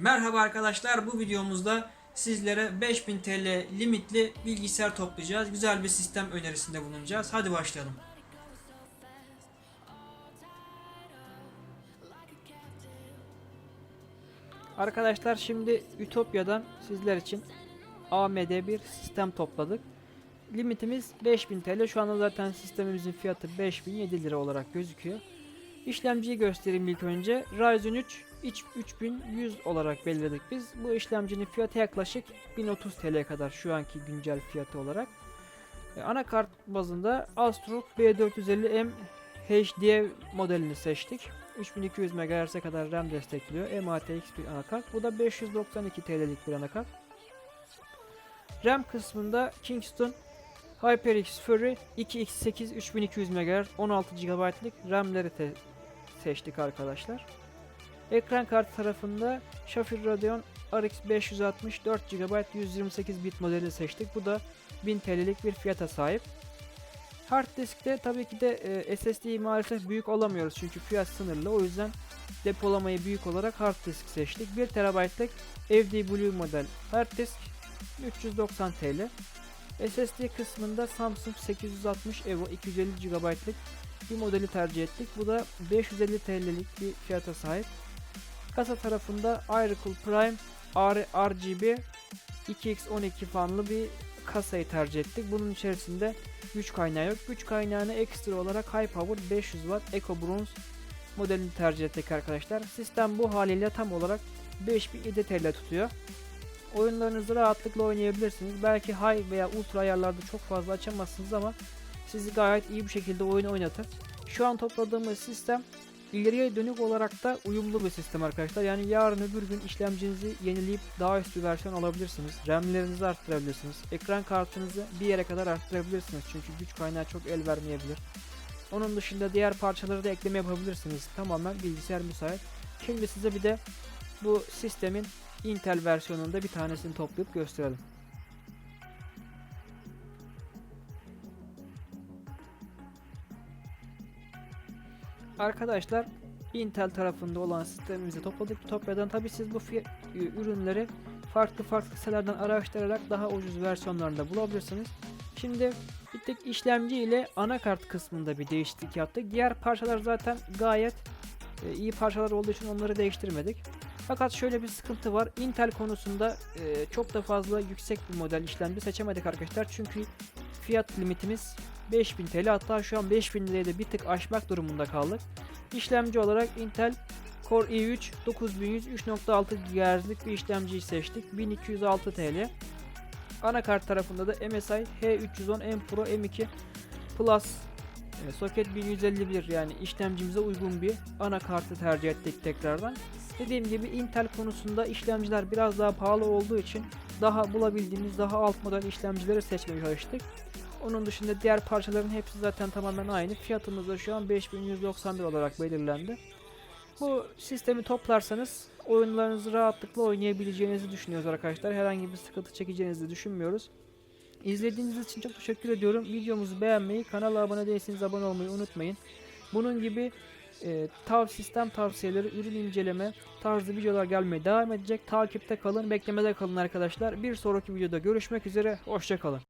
Merhaba arkadaşlar bu videomuzda sizlere 5000 TL limitli bilgisayar toplayacağız. Güzel bir sistem önerisinde bulunacağız. Hadi başlayalım. Arkadaşlar şimdi Ütopya'dan sizler için AMD bir sistem topladık. Limitimiz 5000 TL. Şu anda zaten sistemimizin fiyatı 5007 lira olarak gözüküyor. İşlemciyi göstereyim ilk önce. Ryzen 3 iç 3100 olarak belirledik biz. Bu işlemcinin fiyatı yaklaşık 1030 TL kadar şu anki güncel fiyatı olarak. E, anakart bazında Astrok B450M HD modelini seçtik. 3200 MHz'e kadar RAM destekliyor. MATX bir anakart. Bu da 592 TL'lik bir anakart. RAM kısmında Kingston HyperX Fury 2x8 3200 MHz 16 GB'lık RAM'leri seçtik arkadaşlar. Ekran kartı tarafında Shafir Radeon RX 560 4 GB 128 bit modeli seçtik. Bu da 1000 TL'lik bir fiyata sahip. Hard diskte tabii ki de e, SSD'yi maalesef büyük alamıyoruz çünkü fiyat sınırlı. O yüzden depolamayı büyük olarak hard disk seçtik. 1 TB'lık FD Blue model hard disk 390 TL. SSD kısmında Samsung 860 Evo 250 GB'lık bir modeli tercih ettik. Bu da 550 TL'lik bir fiyata sahip. Kasa tarafında iRecall Prime R RGB 2x12 fanlı bir kasayı tercih ettik. Bunun içerisinde güç kaynağı yok. Güç kaynağını ekstra olarak High Power 500 Watt Eco Bronze modelini tercih ettik arkadaşlar. Sistem bu haliyle tam olarak 5007 TL tutuyor. Oyunlarınızı rahatlıkla oynayabilirsiniz. Belki high veya ultra ayarlarda çok fazla açamazsınız ama sizi gayet iyi bir şekilde oyun oynatır. Şu an topladığımız sistem ileriye dönük olarak da uyumlu bir sistem arkadaşlar. Yani yarın öbür gün işlemcinizi yenileyip daha üst bir versiyon alabilirsiniz. RAM'lerinizi arttırabilirsiniz. Ekran kartınızı bir yere kadar arttırabilirsiniz. Çünkü güç kaynağı çok el vermeyebilir. Onun dışında diğer parçaları da ekleme yapabilirsiniz. Tamamen bilgisayar müsait. Şimdi size bir de bu sistemin Intel versiyonunda bir tanesini toplayıp gösterelim. Arkadaşlar Intel tarafında olan sistemimizi topladık. Ütopya'dan tabi siz bu ürünleri farklı farklı sitelerden araştırarak daha ucuz versiyonlarında bulabilirsiniz. Şimdi bir tek işlemci ile anakart kısmında bir değişiklik yaptık. Diğer parçalar zaten gayet e, iyi parçalar olduğu için onları değiştirmedik. Fakat şöyle bir sıkıntı var. Intel konusunda e, çok da fazla yüksek bir model işlemci seçemedik arkadaşlar. Çünkü fiyat limitimiz 5000 TL hatta şu an 5000 liraya da bir tık aşmak durumunda kaldık. İşlemci olarak Intel Core i3 9100 3.6 GHz'lik bir işlemciyi seçtik. 1206 TL. Anakart tarafında da MSI H310 M Pro M2 Plus e, soket 1151 yani işlemcimize uygun bir anakartı tercih ettik tekrardan. Dediğim gibi Intel konusunda işlemciler biraz daha pahalı olduğu için daha bulabildiğimiz daha alt model işlemcileri seçmeye çalıştık. Onun dışında diğer parçaların hepsi zaten tamamen aynı. Fiyatımız da şu an 5191 olarak belirlendi. Bu sistemi toplarsanız oyunlarınızı rahatlıkla oynayabileceğinizi düşünüyoruz arkadaşlar. Herhangi bir sıkıntı çekeceğinizi düşünmüyoruz. İzlediğiniz için çok teşekkür ediyorum. Videomuzu beğenmeyi, kanala abone değilseniz abone olmayı unutmayın. Bunun gibi e, tav sistem tavsiyeleri, ürün inceleme tarzı videolar gelmeye devam edecek. Takipte kalın, beklemede kalın arkadaşlar. Bir sonraki videoda görüşmek üzere. Hoşçakalın.